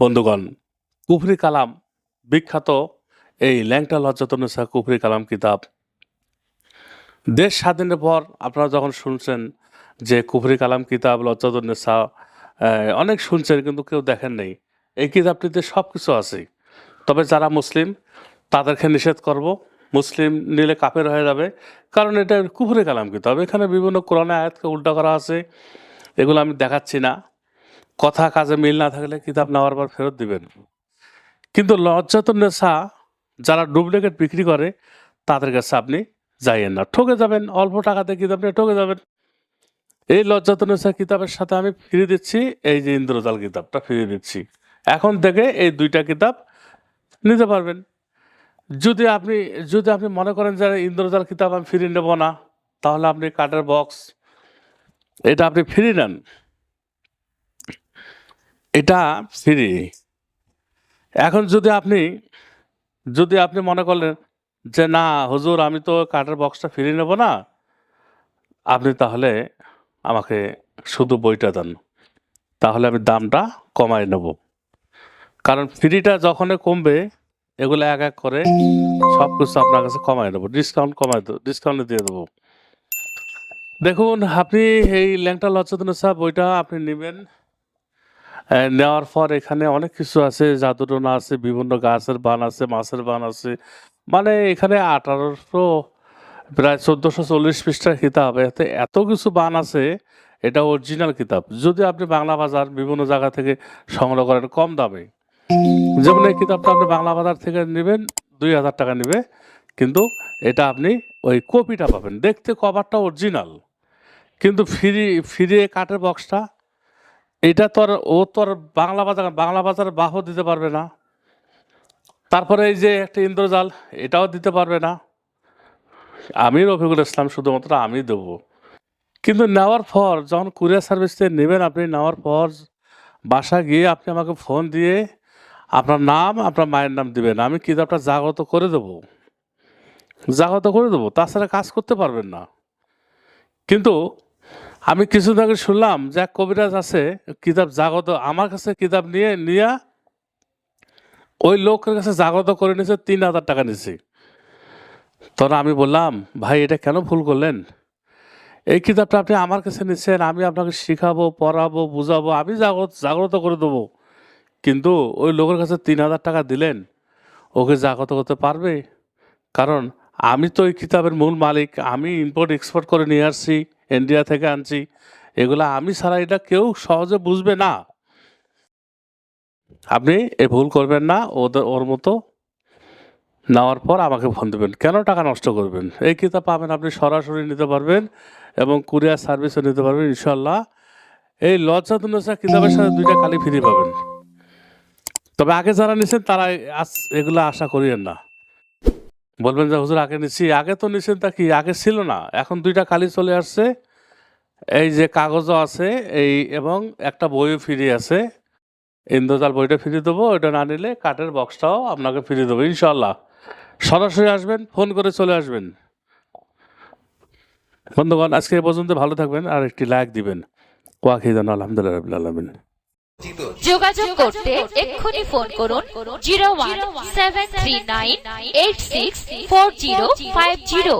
বন্ধুগণ, কুফরি কালাম, বিখ্যাত এই ল্যাংটা লজ্জাতনেসা কুফরি কালাম কিতাব। দেশ স্বাধীনের পর আপনারা যখন শুনছেন যে কুফরি কালাম কিতাব লজ্জাতনেসা অনেক শুনছেন কিন্তু কেউ দেখেন নেই, এই কিতাবটিতে সব কিছু আছে। তবে যারা মুসলিম, তাদেরকে নিষেধ করব, মুসলিম নিলে কাপের হয়ে যাবে, কারণ এটা কুফরি কালাম কিতাব। এখানে বিভিন্ন কোরআনে আয়াতকে উল্টা করা আছে, এগুলো আমি দেখাচ্ছি না। কথা কাজে মিল না থাকলে কিতাব নেওয়ার পর ফেরত দিবেন। কিন্তু লজ্জাতুন নেশা যারা ডুপ্লিকেট বিক্রি করে, তাদের কাছে আপনি যাইয়েন না। ঠকে যাবেন, অল্প টাকাতে কিতাব নিয়ে ঠকে যাবেন। এই লজ্জাতুন নেশা কিতাবের সাথে আমি ফিরে দিচ্ছি, এই যে ইন্দ্রজাল কিতাবটা ফিরিয়ে দিচ্ছি। এখন থেকে এই দুইটা কিতাব নিতে পারবেন। যদি আপনি যদি আপনি মনে করেন যে ইন্দ্রজাল কিতাব আমি ফিরিয়ে নেব না, তাহলে আপনি কাঠের বক্স এটা আপনি ফিরিয়ে নেন। এটা ফ্রি। এখন যদি আপনি যদি আপনি মনে করলেন যে, না, হুজুর, আমি তো কাঠের বক্সটা ফিরিয়ে নেব না, আপনি তাহলে আমাকে শুধু বইটা দেন। তাহলে আমি দামটা কমাই নেব। কারণ ফ্রিটা যখনই কমবে, এগুলো এক এক করে সব কিছু আপনার কাছে কমাই নেব। ডিসকাউন্ট কমাই দেবো ডিসকাউন্টে দিয়ে দেবো। দেখুন, আপনি এই ল্যাংটা লজ্জাতন বইটা আপনি নেবেন। নেওয়ার পর এখানে অনেক কিছু আছে জাদুটোনা আছে, বিভিন্ন গাছের বান আছে, মাছের বান আছে। মানে এখানে আঠারোশো, প্রায় চোদ্দোশো চল্লিশ পৃষ্ঠার কিতাব। এতে এত কিছু বান আছে, এটা অরিজিনাল কিতাব। যদি আপনি বাংলা বাজার বিভিন্ন জায়গা থেকে সংগ্রহ করেন, কম দামে। যেমন এই কিতাবটা আপনি বাংলা বাজার থেকে নেবেন, দুই হাজার টাকা নেবে। কিন্তু এটা আপনি ওই কপিটা পাবেন। দেখতে কভারটা অরিজিনাল কিন্তু ফ্রি ফিরে কাঠের বক্সটা এটা তো আর ও তো আর বাংলা বাজার বাংলা বাজারে বাহও দিতে পারবে না। তারপরে এই যে একটা ইন্দ্রজাল, এটাও দিতে পারবে না। আমি রফিকুল ইসলাম শুধুমাত্র আমি দেবো। কিন্তু নেওয়ার পর, যখন কুরিয়ার সার্ভিস থেকে নেবেন আপনি, নেওয়ার পর বাসা গিয়ে আপনি আমাকে ফোন দিয়ে আপনার নাম, আপনার মায়ের নাম দিবেন। আমি কিতাবটা জাগ্রত করে দেবো? জাগ্রত করে দেবো? তাছাড়া কাজ করতে পারবেন না। কিন্তু আমি কিছুদিন আগে শুনলাম যে এক কবিরাজ আছে, কিতাব জাগত, আমার কাছে কিতাব নিয়ে নিয়ে ওই লোকের কাছে জাগত করে নিয়েছে তিন হাজার টাকা নিয়েছি তখন আমি বললাম, ভাই, এটা কেন ভুল করলেন? এই কিতাবটা আপনি আমার কাছে নিচ্ছেন আমি আপনাকে শিখাবো, পড়াবো, বুঝাবো, আমি জাগত, জাগ্রত করে দেবো। কিন্তু ওই লোকের কাছে তিন হাজার টাকা দিলেন, ওকে জাগ্রত করতে পারবে? কারণ আমি তো এই কিতাবের মূল মালিক, আমি ইম্পোর্ট এক্সপোর্ট করে নিয়ে আসছি। ইন্ডিয়া থেকে আনছি। এগুলা আমি ছাড়া এটা কেউ সহজে বুঝবে না। আপনি এ ভুল করবেন না, ওদের, ওর মতো নেওয়ার পর আমাকে ফোন দেবেন। কেন টাকা নষ্ট করবেন? এই কিতাব পাবেন আপনি সরাসরি নিতে পারবেন এবং কুরিয়ার সার্ভিসও নিতে পারবেন ইনশাল্লাহ এই লজ্জা দুনসা কিতাবের সাথে দুইটা খালি ফ্রি পাবেন। তবে আগে যারা নিছেন তারা এগুলো আশা করিয়েন না। বলবেন যে, হুজুর, আগে নিচ্ছি আগে তো নিছেন তা কি? আগে ছিল না। এখন দুইটা খালি চলে আসছে। এই যে কাগজও আছে, এই এবং একটা বইও ফ্রি আছে। ইন্দ্রজাল বইটা ফিরিয়ে দেবো, ওইটা না নিলে কাঠের বক্সটাও আপনাকে ফিরিয়ে দেবো ইনশাল্লাহ সরাসরি আসবেন, ফোন করে চলে আসবেন। বন্ধুগণ, আজকে পর্যন্ত ভালো থাকবেন আর একটি লাইক দিবেন। ওয়াকিদান আলহামদুলিল্লাহ রাব্বিল আলামিন। যোগাযোগ করতে এক্ষুনি ফোন করুন zero one seven three nine eight six four zero five zero